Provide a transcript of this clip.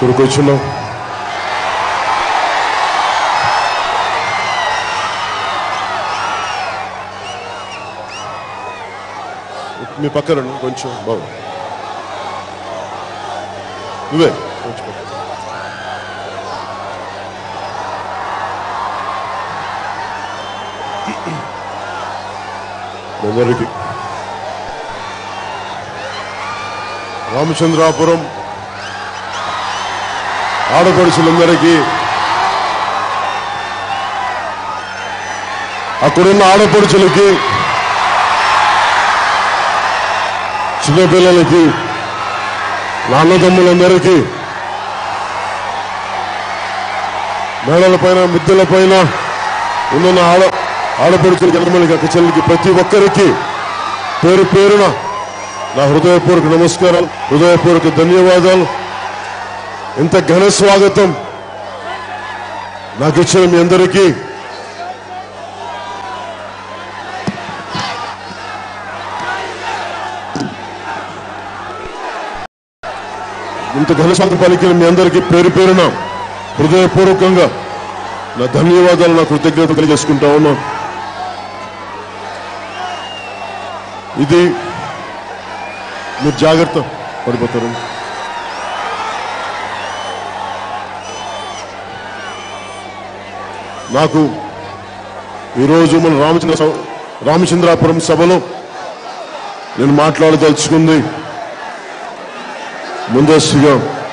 Guru Gochulo. మీ పక్కన రండి, కొంచెం బాగు. నువ్వే కొంచెం పక్కన. అందరికీ రామచంద్రాపురం. ఆడపడుచులందరికీ అక్కడున్న ఆడపడుచులకి చిన్నపిల్లలకి నాన్నదమ్ములందరికీ మేడల పైన మిద్దెల పైన ఉన్న ఆడ ఆడపడుచుల జనమలకి అక్క చెల్లికి ప్రతి ఒక్కరికి పేరు పేరున నా హృదయపూర్వక నమస్కారాలు హృదయపూర్వక ధన్యవాదాలు. ఇంత ఘన స్వాగతం నాకు ఇచ్చిన మీ అందరికీ. ఇంత ఘన పలికిన మీ అందరికీ పేరు పేరున హృదయపూర్వకంగా నా ధన్యవాదాలు నా కృతజ్ఞత తెలియజేసుకుంటా ఉన్నా. ఇది మీరు జాగ్రత్త పడిపోతారు. నాకు ఈరోజు మన రామచంద్ర సభ- రామచంద్రాపురం సభలో నేను మాట్లాడదలుచుకుంది 문제 수렴.